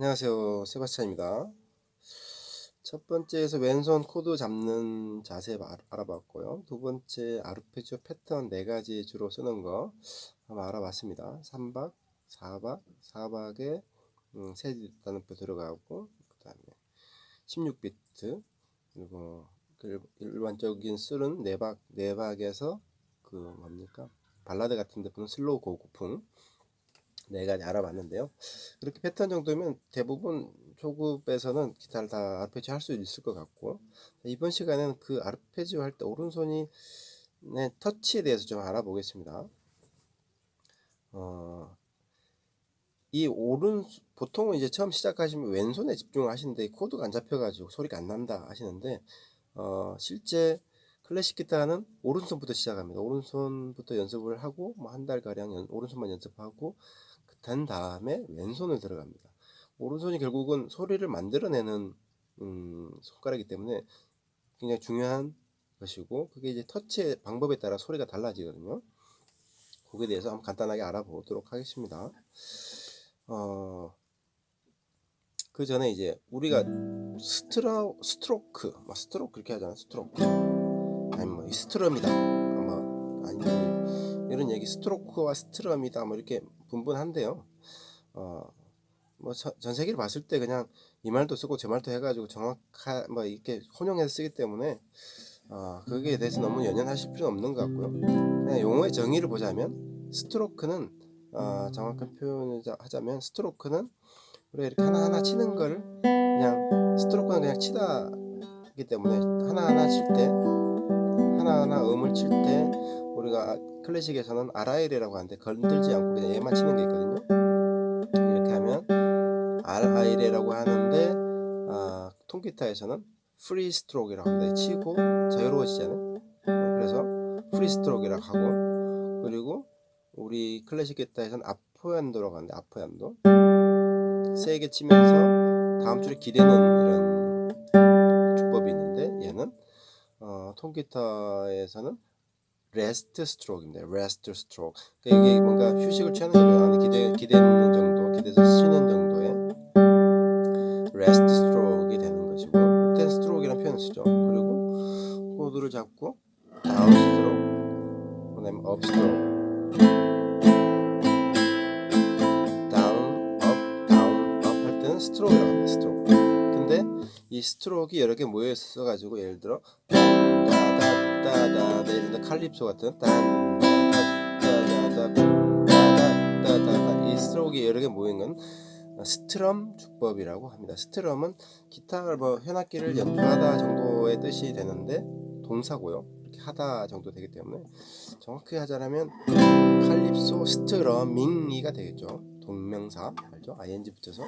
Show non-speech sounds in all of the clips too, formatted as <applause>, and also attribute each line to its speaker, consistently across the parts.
Speaker 1: 안녕하세요. 세바스찬입니다. 첫 번째에서 왼손 코드 잡는 자세 알- 알아봤고요. 두 번째 아르페지오 패턴 네 가지 주로 쓰는 거 한번 알아봤습니다. 3박, 4박, 4박에 음, 세 단음표 들어가고 그 다음에 16비트 그리고 그 일- 일반적인 술은 네 박, 네 박에서 그 뭡니까? 발라드 같은 데 보는 슬로우 고고풍 네 가지 알아봤는데요. 그렇게 패턴 정도면 대부분 초급에서는 기타를 다 아르페지오 할 수 있을 것 같고 이번 시간에는 그 아르페지오 할 때 오른손이 네, 터치에 대해서 좀 알아보겠습니다. 어, 이 오른 보통은 이제 처음 시작하시면 왼손에 집중하시는데 코드가 안 잡혀가지고 소리가 안 난다 하시는데 어, 실제 클래식 기타는 오른손부터 시작합니다. 오른손부터 연습을 하고 뭐 한 달 가량 오른손만 연습하고 된 다음에 왼손을 들어갑니다. 오른손이 결국은 소리를 만들어내는 음, 손가락이기 때문에 굉장히 중요한 것이고 그게 이제 터치의 방법에 따라 소리가 달라지거든요. 거기에 대해서 한번 간단하게 알아보도록 하겠습니다. 어, 그 전에 이제 우리가 스트로 스트로크, 뭐 스트로크 그렇게 하잖아. 스트로크. 아니 뭐 스트럼이다. 뭐 아니 이런 얘기 스트로크와 스트럼이다. 뭐 이렇게 분분한데요. 어, 뭐 전 세계를 봤을 때 그냥 이 말도 쓰고 저 말도 해가지고 정확한 뭐 이렇게 혼용해서 쓰기 때문에 어, 거기에 대해서 너무 연연하실 필요는 없는 것 같고요. 그냥 용어의 정의를 보자면 스트로크는 어, 정확한 표현을 하자면 스트로크는 우리가 이렇게 하나하나 치는 걸 그냥 스트로크는 그냥 치다기 때문에 하나하나 칠 때 하나하나 음을 칠 때 우리가 클래식에서는 RIL이라고 하는데 건들지 않고 그냥 얘만 치는 게 있거든요. 이렇게 하면 RIL이라고 하는데 어, 통기타에서는 프리 스트로크라고 합니다. 치고 자유로워지잖아요. 그래서 프리 스트로크라고 하고 그리고 우리 클래식 기타에서는 아포얀도라고 하는데 아포얀도 세게 치면서 다음 줄에 기대는 이런 주법이 있는데 얘는 어, 통기타에서는 레스트 스트로크인데 레스트 스트로크 그러니까 이게 뭔가 휴식을 취하는 거죠 안에 기대 기대는 정도 기대서 쉬는 정도의 레스트 스트로크이 되는 것이고 텐 스트로크이라는 표현을 쓰죠. 그리고 코드를 잡고 다운 스트로크 그다음에 할 때는 스트로크라고 합니다 스트로크 근데 이 스트로크가 여러 개 모여 있어 가지고 예를 들어 따다 다다다 이런 데 칼립소 같은 딴따다다다다다다다 이 스트로크가 여러 개 모인 건 스트럼 주법이라고 합니다. 스트럼은 기타 뭐 현악기를 연주하다 정도의 뜻이 되는데 동사고요. 이렇게 하다 정도 되기 때문에 정확히 하자면 칼립소 스트러밍이가 되겠죠. 동명사 알죠? ing 붙여서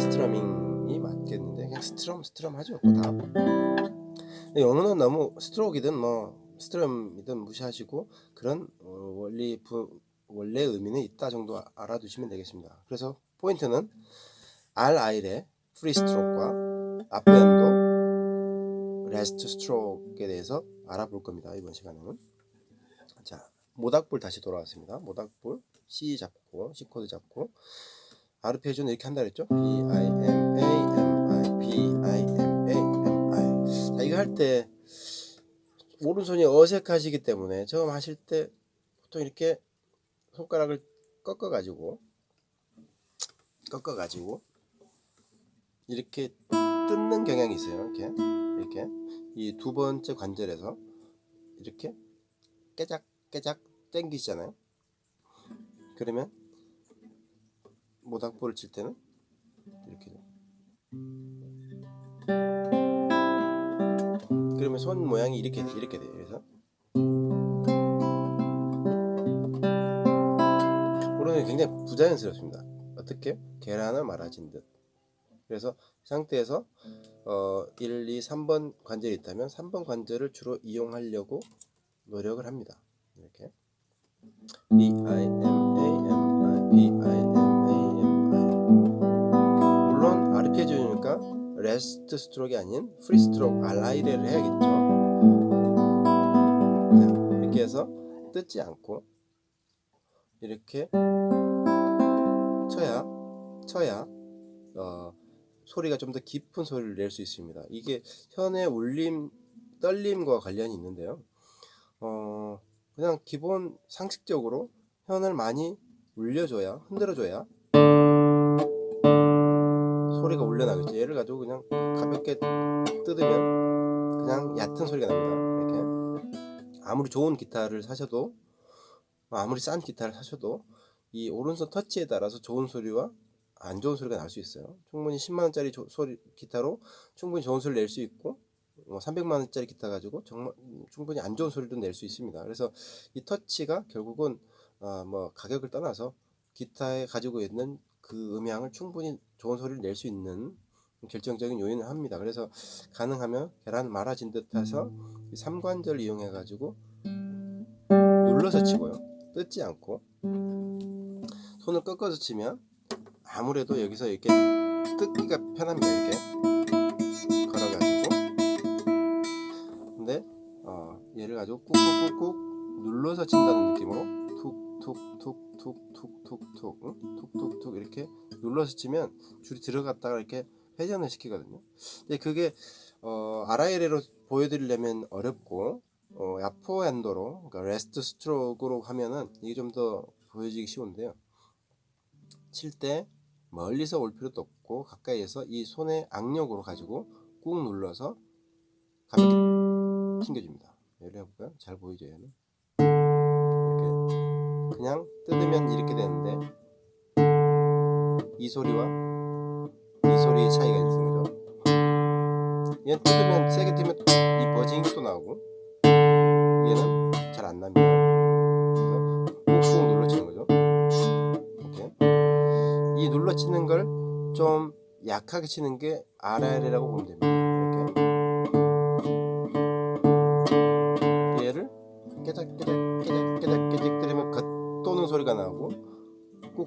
Speaker 1: 스트러밍이 맞겠는데 그냥 스트럼 스트럼 하죠. 그 다음 영어는 너무 스트로크이든 뭐 스트럼이든 무시하시고 그런 어, 원리 부, 원래 의미는 있다 정도 아- 알아두시면 되겠습니다. 그래서 포인트는 RI의 프리 스트로크와 아프앤도 레스트 스트로크에 대해서 알아볼 겁니다. 이번 시간에는 자 모닥불 다시 돌아왔습니다. 모닥불 C 잡고 C 코드 잡고 아르페지오는 이렇게 한다 그랬죠? B I M A M I B I I 자 이거 할때 오른손이 어색하시기 때문에 처음 하실 때 보통 이렇게 손가락을 꺾어 가지고 꺾어 가지고 이렇게 뜯는 경향이 있어요. 이렇게 이렇게 이 두 번째 관절에서 이렇게 깨작 깨작 당기시잖아요. 그러면 모닥불을 칠 때는 이렇게 그러면 손 모양이 이렇게 이렇게 돼요. 그래서 오른손이 굉장히 부자연스럽습니다. 어떻게? 계란을 말아진 듯. 그래서 이 상태에서 어, 1, 2, 3번 관절이 있다면 3번 관절을 주로 이용하려고 노력을 합니다. 이렇게 B I M 레스트 스트로크가 아닌 프리 스트로크 알라이레를 해야겠죠. 자, 이렇게 해서 뜯지 않고 이렇게 쳐야 쳐야 어, 소리가 좀 더 깊은 소리를 낼 수 있습니다. 이게 현의 울림, 떨림과 관련이 있는데요. 어, 그냥 기본 상식적으로 현을 많이 울려줘야, 흔들어줘야 소리가 울려나겠죠. 얘를 가지고 그냥 가볍게 뜯으면 그냥 얕은 소리가 납니다. 이렇게. 아무리 좋은 기타를 사셔도, 아무리 싼 기타를 사셔도 이 오른손 터치에 따라서 좋은 소리와 안 좋은 소리가 날 수 있어요. 충분히 10만 원짜리 조- 소리 기타로 충분히 좋은 소리 낼수 있고 뭐 300만 원짜리 기타 가지고 정말 음, 충분히 안 좋은 소리도 낼 수 있습니다. 그래서 이 터치가 결국은 어, 뭐 가격을 떠나서 기타에 가지고 있는 그 음향을 충분히 좋은 소리를 낼 수 있는 결정적인 요인을 합니다. 그래서 가능하면 계란 말아진 듯해서 이 삼관절 이용해 가지고 눌러서 치고요. 뜯지 않고 손을 꺾어서 치면 아무래도 여기서 이렇게 뜯기가 편합니다. 이렇게 걸어가지고 근데 어, 얘를 가지고 꾹꾹꾹꾹 눌러서 친다는 느낌으로 툭툭툭툭툭툭툭 응? 툭툭툭 이렇게 눌러서 치면 줄이 들어갔다가 이렇게 회전을 시키거든요. 근데 그게 어, 아라이레로 보여드리려면 어렵고 어, 야포 핸도로 그러니까 레스트 스트로크로 하면은 이게 좀 더 보여지기 쉬운데요. 칠 때 멀리서 올 필요도 없고 가까이에서 이 손의 악력으로 가지고 꾹 눌러서 가볍게 튕겨줍니다. 예를 해볼까요? 잘 보이죠 얘는? 그냥 뜯으면 이렇게 되는데 이 소리와 이 소리의 차이가 있는 거죠. 얘는 뜯으면 세게 뜯으면 이 버징이 또 나오고 얘는 잘 안 납니다. 그래서 꾹꾹 눌러 치는 거죠. 이렇게 이 눌러 치는 걸 좀 약하게 치는 게 RR이라고 보면 됩니다.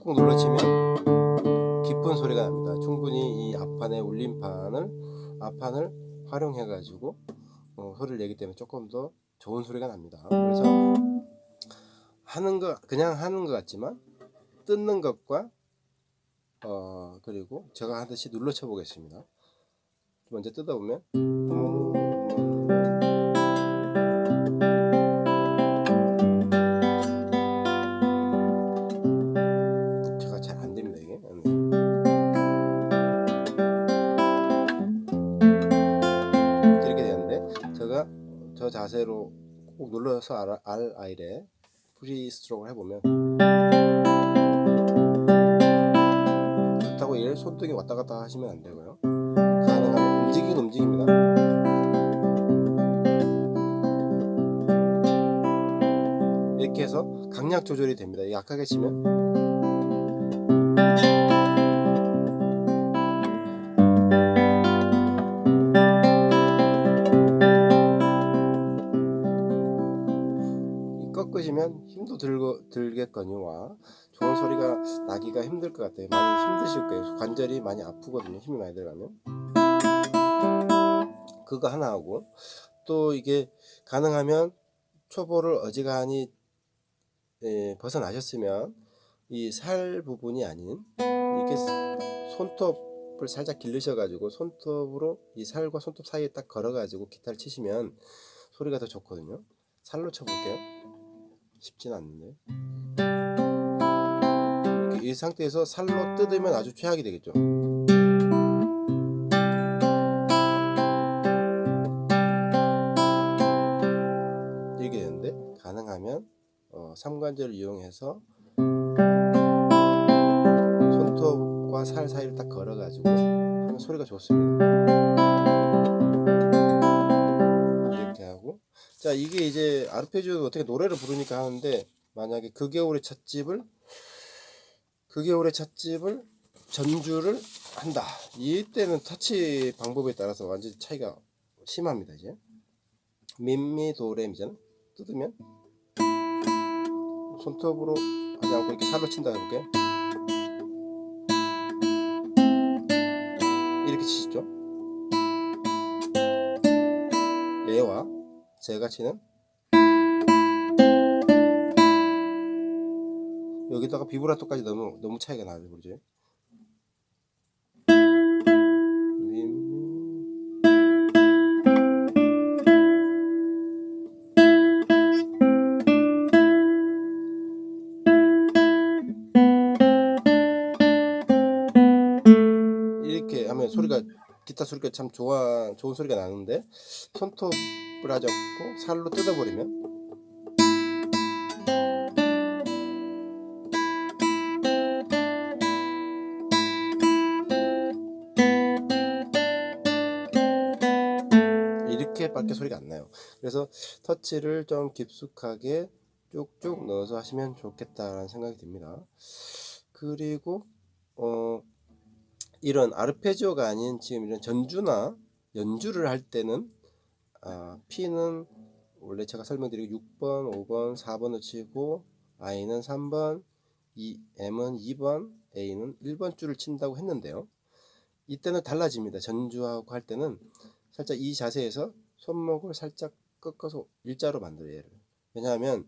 Speaker 1: 꾹꾹 눌러 치면 깊은 소리가 납니다. 충분히 이 앞판의 울림판을 앞판을 활용해 가지고 어, 소리를 내기 때문에 조금 더 좋은 소리가 납니다. 그래서 하는 거 그냥 하는 것 같지만 뜯는 것과 어 그리고 제가 하듯이 눌러 쳐 보겠습니다. 먼저 뜯어 보면 자세로 꼭 눌러서 R, R I래 프리 스트로크를 해보면 그렇다고 얘를 손등에 왔다 갔다 하시면 안 되고요. 가능하면 움직이긴 움직입니다. 이렇게 해서 강약 조절이 됩니다. 약하게 치면 이 꺾으시면 힘도 들고 들겠거니와 좋은 소리가 나기가 힘들 것 같아요. 많이 힘드실 거예요. 관절이 많이 아프거든요. 힘이 많이 들어가면. 그거 하나 하고 또 이게 가능하면 초보를 어지간히 예, 벗어나셨으면 이 살 부분이 아닌 이렇게 손톱을 살짝 기르셔가지고 손톱으로 이 살과 손톱 사이에 딱 걸어가지고 기타를 치시면 소리가 더 좋거든요. 살로 쳐볼게요. 쉽진 않는데. 이 상태에서 살로 뜯으면 아주 최악이 되겠죠. 이렇게 되는데 가능하면 어, 삼관절을 이용해서 손톱과 살 사이를 딱 걸어가지고 하면 소리가 좋습니다. 자 이게 이제 아르페지오 어떻게 노래를 부르니까 하는데 만약에 그 겨울의 찻집을 그 겨울의 찻집을 전주를 한다. 이때는 터치 방법에 따라서 완전히 차이가 심합니다 이제. 민미도렘이잖아. 뜯으면 손톱으로 하지 않고 이렇게 살로 친다 해볼게. 이렇게 치시죠 제가 치는 여기다가 비브라토까지 너무 너무 차이가 나죠, 그렇지? 이렇게 하면 소리가 기타 소리가 참 좋아 좋은 소리가 나는데 손톱 않고 살로 뜯어버리면 이렇게밖에 소리가 안 나요. 그래서 터치를 좀 깊숙하게 쭉쭉 넣어서 하시면 좋겠다라는 생각이 듭니다. 그리고 어 이런 아르페지오가 아닌 지금 이런 전주나 연주를 할 때는 아, P는 원래 제가 설명드리고 6번, 5번, 4번을 치고 I는 3번, 이 M은 2번, A는 1번 줄을 친다고 했는데요. 이때는 달라집니다. 전주하고 할 때는 살짝 이 자세에서 손목을 살짝 꺾어서 일자로 만들어요. 얘를. 왜냐하면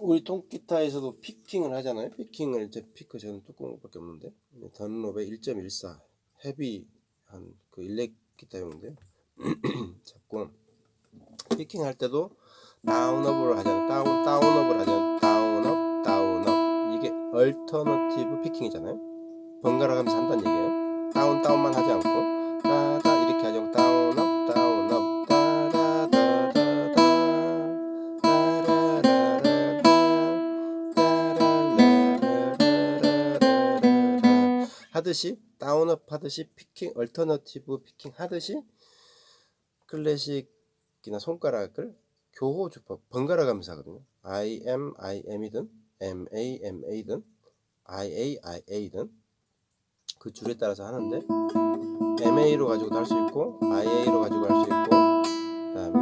Speaker 1: 우리 통기타에서도 피킹을 하잖아요. 피킹을 이제 피크 저는 뚜껑밖에 없는데 던롭의 1.14 헤비 한 그 일렉 기타용인데 <clears throat> 자꾸 피킹 할 때도 다운업을 하잖아 다운 다운업을 하잖아 다운업 다운업. 이게 얼터너티브 피킹이잖아요. 번갈아 가면서 한다는 얘기예요. 다운 다운만 하지 않고 따다 이렇게 하지 않고 다운업 다운업. 하듯이 다운업 하듯이 피킹 얼터너티브 피킹 하듯이 클래식이나 손가락을 교호 주법 번갈아 가면서 하거든요. I M I M이든 M A M A든 I A I A든 그 줄에 따라서 하는데 M A로 가지고도 할 수 있고 I A로 가지고 할 수 있고 그다음에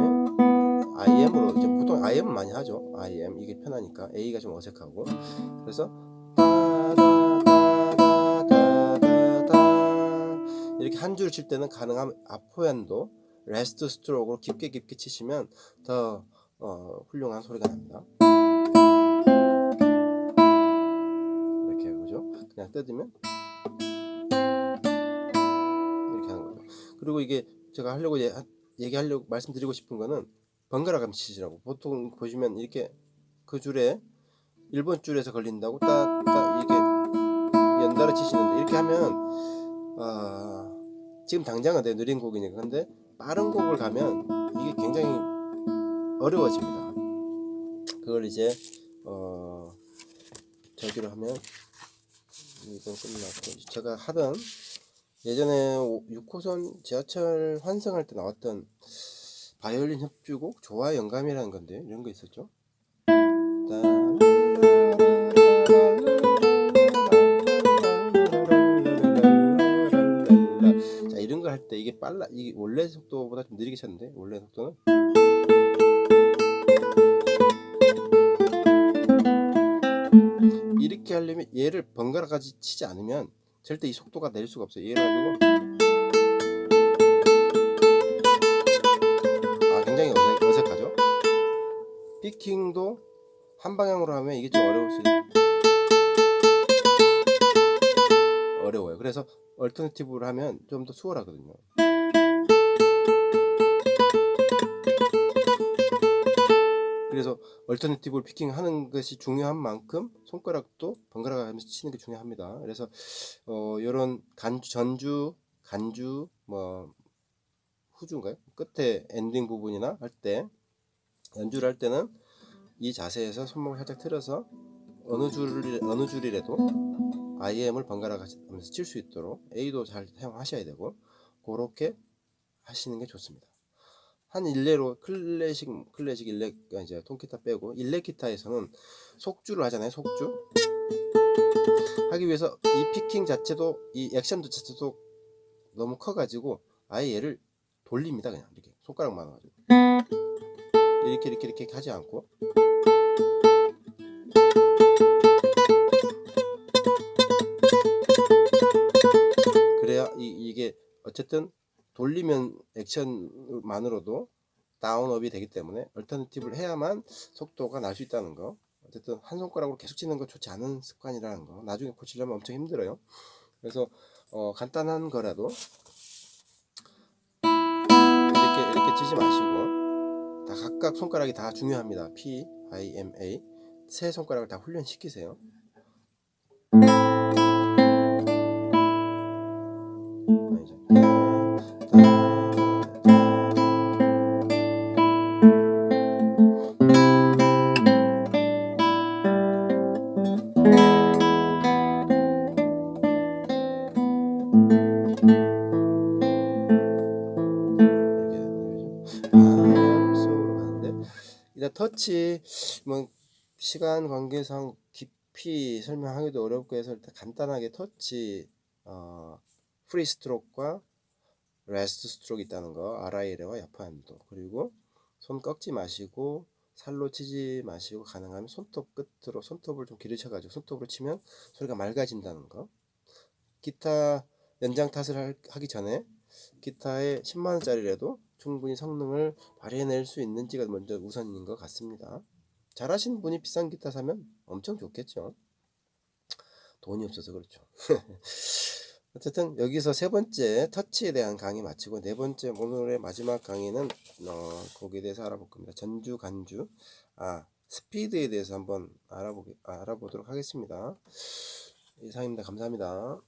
Speaker 1: I M으로 이제 보통 I M 많이 하죠. I M 이게 편하니까 A가 좀 어색하고 그래서 이렇게 한 줄 칠 때는 가능하면 앞포얀도 레스트 스트로크로 깊게 깊게 치시면 더 어, 훌륭한 소리가 납니다. 이렇게 보죠. 그냥 뜯으면 이렇게 하는 거죠. 그리고 이게 제가 하려고 얘- 얘기하려고 말씀드리고 싶은 거는 번갈아 가면서 치시라고. 보통 보시면 이렇게 그 줄에 1번 줄에서 걸린다고 딱딱 이렇게 연달아 치시는데 이렇게 하면 아 지금 당장은 내 느린 곡이니까 근데 빠른 곡을 가면 이게 굉장히 어려워집니다. 그걸 이제 어 저기로 하면 이건 끝났고 제가 하던 예전에 6호선 지하철 환승할 때 나왔던 바이올린 협주곡 조화 영감이라는 건데 이런 거 있었죠. 빨라 이게 원래 속도보다 좀 느리게 쳤는데 원래 속도는 이렇게 하려면 얘를 번갈아 가지 치지 않으면 절대 이 속도가 낼 수가 없어요. 얘를 가지고 아 굉장히 어색, 어색하죠. 피킹도 한 방향으로 하면 이게 좀 어려울 수 있... 어려워요. 그래서 얼터너티브를 하면 좀 더 수월하거든요. 그래서 얼터너티브를 피킹하는 것이 중요한 만큼 손가락도 번갈아 가면서 치는 게 중요합니다. 그래서 어 이런 간주 전주 간주 뭐 후주인가요? 끝에 엔딩 부분이나 할 때 연주를 할 때는 이 자세에서 손목을 살짝 틀어서 어느 줄이 어느 줄이라도 IM을 번갈아 가면서 칠 수 있도록 A도 잘 사용하셔야 되고 그렇게 하시는 게 좋습니다. 한 일례로 클래식 클래식 일렉 이제 통기타 빼고 일렉 기타에서는 속주를 하잖아요. 속주 하기 위해서 이 피킹 자체도 이 액션도 자체도 너무 커가지고 아예 얘를 돌립니다. 그냥 이렇게 손가락만 가지고 이렇게 이렇게 이렇게 하지 않고 그래야 이, 이게 어쨌든 돌리면 액션만으로도 다운업이 되기 때문에 얼터너티브를 해야만 속도가 날 수 있다는 거. 어쨌든 한 손가락으로 계속 치는 거 좋지 않은 습관이라는 거. 나중에 고치려면 엄청 힘들어요. 그래서 어, 간단한 거라도 이렇게 이렇게 치지 마시고 다 각각 손가락이 다 중요합니다. P, I, M, A. 세 손가락을 다 훈련시키세요 터치 뭐 시간 관계상 깊이 설명하기도 어렵고 해서 일단 간단하게 터치 어 프리 스트로크와 레스트 스트로크 있다는 거 아라이레와 야파함도. 그리고 손 꺾지 마시고 살로 치지 마시고 가능하면 손톱 끝으로 손톱을 좀 기르셔가지고 손톱으로 치면 소리가 맑아진다는 거. 기타 연장 탓을 할- 하기 전에 기타의 10만 원짜리라도 충분히 성능을 발휘해낼 수 있는지가 먼저 우선인 것 같습니다. 잘하시는 분이 비싼 기타 사면 엄청 좋겠죠. 돈이 없어서 그렇죠. <laughs> 어쨌든 여기서 세 번째 터치에 대한 강의 마치고 네 번째 오늘의 마지막 강의는 어, 거기에 대해서 알아볼 겁니다. 전주 간주 아 스피드에 대해서 한번 알아보기 알아보도록 하겠습니다. 이상입니다. 감사합니다.